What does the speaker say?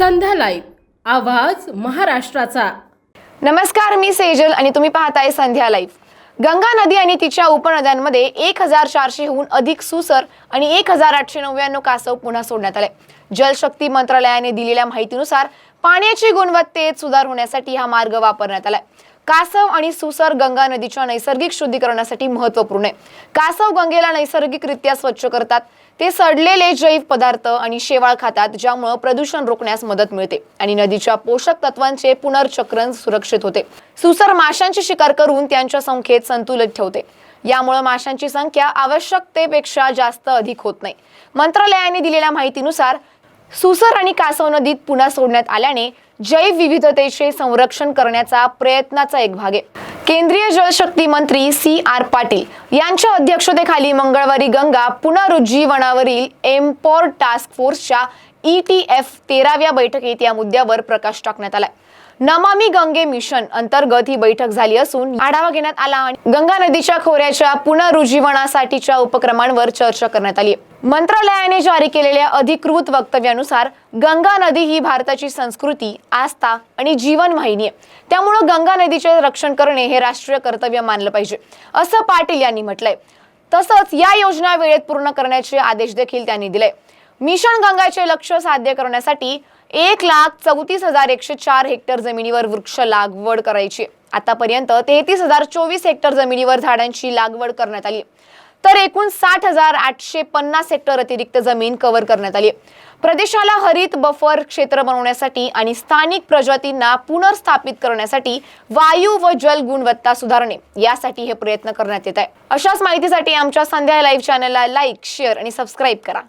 संध्या live आवाज महाराष्ट्राचा. नमस्कार मी सेजल आणि तुम्ही पाहताय संध्या लाईव्ह. गंगा नदी आणि तिच्या उपनद्यांमध्ये एक हजार चारशेहून अधिक सुसर आणि एक हजार आठशे नव्याण्णव कासव पुन्हा सोडण्यात आले. जलशक्ती मंत्रालयाने दिलेल्या माहितीनुसार पाण्याची गुणवत्तेत सुधार होण्यासाठी हा मार्ग वापरण्यात आलाय. कासव आणि सुसर गंगा नदीच्या नैसर्गिक शुद्धीकरणासाठी महत्त्वपूर्ण आहे. कासव गंगेला नैसर्गिकरित्या स्वच्छ करतात. ते सडलेले जैव पदार्थ आणि शेवाळ खातात ज्यामुळे प्रदूषण रोखण्यास मदत मिळते आणि नदीच्या पोषक तत्वांचे पुनर्चक्रण सुरक्षित होते. सुसर माशांची शिकार करून त्यांच्या संख्येत संतुलित ठेवते. यामुळे माशांची संख्या आवश्यकतेपेक्षा जास्त अधिक होत नाही. मंत्रालयाने दिलेल्या माहितीनुसार सुसर आणि कासव नदीत पुन्हा सोडण्यात आल्याने जैवविविधतेचे संरक्षण करण्याचा प्रयत्नाचा एक भाग आहे. केंद्रीय जलशक्ती मंत्री सी आर पाटील यांच्या अध्यक्षतेखाली मंगळवारी गंगा पुनरुज्जीवनावरील एम्पॉर टास्क फोर्सच्या ई टी एफ तेराव्या बैठकीत या मुद्द्यावर प्रकाश टाकण्यात आलाय. नमामी गंगे मिशन अंतर्गत ही बैठक झाली असून आढावा घेण्यात आला आणि गंगा नदीच्या खोऱ्याच्या पुनरुज्जीवनासाठीच्या उपक्रमांवर चर्चा करण्यात आली. मंत्रालयाने जारी केलेल्या अधिकृत वक्तव्यानुसार गंगा नदी ही भारताची संस्कृती आस्था आणि जीवन वाहिनी आहे. त्यामुळं गंगा नदीचे रक्षण करणे हे राष्ट्रीय कर्तव्य मानलं पाहिजे असं पाटील यांनी म्हटलंय. तसंच या योजना वेळेत पूर्ण करण्याचे आदेश देखील त्यांनी दिले मिशन गंगाचे लक्ष साध्य करण्यासाठी एक लाख चौतीस हजार एकशे चार हेक्टर जमिनीवर वृक्ष लागवड करायची. आतापर्यंत तेहतीस हजार चोवीस हेक्टर जमिनीवर झाडांची लागवड करण्यात आली. तर एकूण साठ हजार आठशे पन्नास हेक्टर अतिरिक्त जमीन कव्हर करण्यात आली. प्रदेशाला हरित बफर क्षेत्र बनवण्यासाठी आणि स्थानिक प्रजातींना पुनर्स्थापित करण्यासाठी वायू व जल गुणवत्ता सुधारणे यासाठी हे प्रयत्न करण्यात येत आहे. अशाच माहितीसाठी आमच्या संध्या लाईव्ह चॅनलला लाईक शेअर आणि सबस्क्राईब करा.